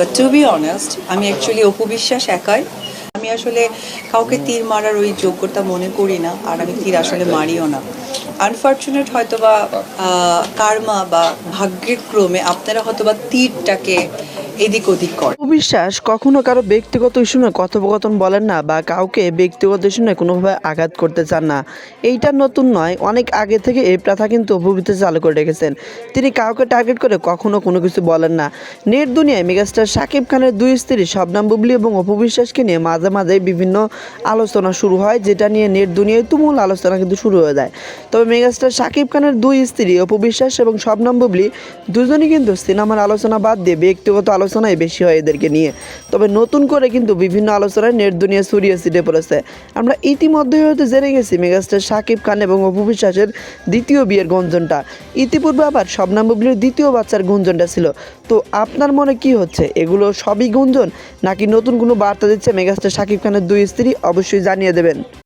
But to be honest আমি actually Apu Biswas একাই। আমি আসলে কাউকে তীর মারার ওই যোগ্যতা মনে করি না, আর আমি তীর আসলে মারিও না। আনফর্চুনেট হয়তো বা কার্মা বা ভাগ্যের ক্রমে আপনারা হয়তো বা তীরটাকে এদিক ওদিক করেন অবিশ্বাস, কখনো কারও ব্যক্তিগত ইস্যু কথোপকথন বলেন না বা কাউকে ব্যক্তিগত ইস্যু কোনোভাবে আঘাত করতে চান না। এইটা নতুন নয়, অনেক আগে থেকে এই প্রথা কিন্তু অভিভূতি চালু করে রেখেছেন। তিনি কাউকে টার্গেট করে কখনো কোনো কিছু বলেন না। নেট দুনিয়ায় মেগাস্টার শাকিব খানের দুই স্ত্রী শবনাম বুবলি এবং অপু বিশ্বাসকে নিয়ে মাঝে মাঝে বিভিন্ন আলোচনা শুরু হয়, যেটা নিয়ে নেট দুনিয়ায় তুমুল আলোচনা কিন্তু শুরু হয়ে যায়। তবে মেগাস্টার শাকিব খানের দুই স্ত্রী অপবিশ্বাস এবং শবনাম বুবলি দুজনই কিন্তু সিনেমার আলোচনা বাদ দিয়ে ব্যক্তিগত আলোচনায় বেশি হয় এদেরকে নিয়ে। তবে নতুন করে কিন্তু বিভিন্ন আলোচনায় নেট দুনিয়া ছড়িয়ে ছিটে পড়েছে। আমরা ইতিমধ্যে হয়তো জেনে গেছি মেগাস্টার শাকিব খান এবং অপু বিশ্বাসের দ্বিতীয় বিয়ের গুঞ্জনটা। ইতিপূর্বে আবার শবনাম বুবলির দ্বিতীয় বাচ্চার গুঞ্জনটা ছিল। তো আপনার মনে কি হচ্ছে? এগুলো সবই গুঞ্জন? নাকি নতুন কোনো বার্তা দিচ্ছে মেগাস্টার শাকিব খানের দুই স্ত্রী? অবশ্যই জানিয়ে দেবেন।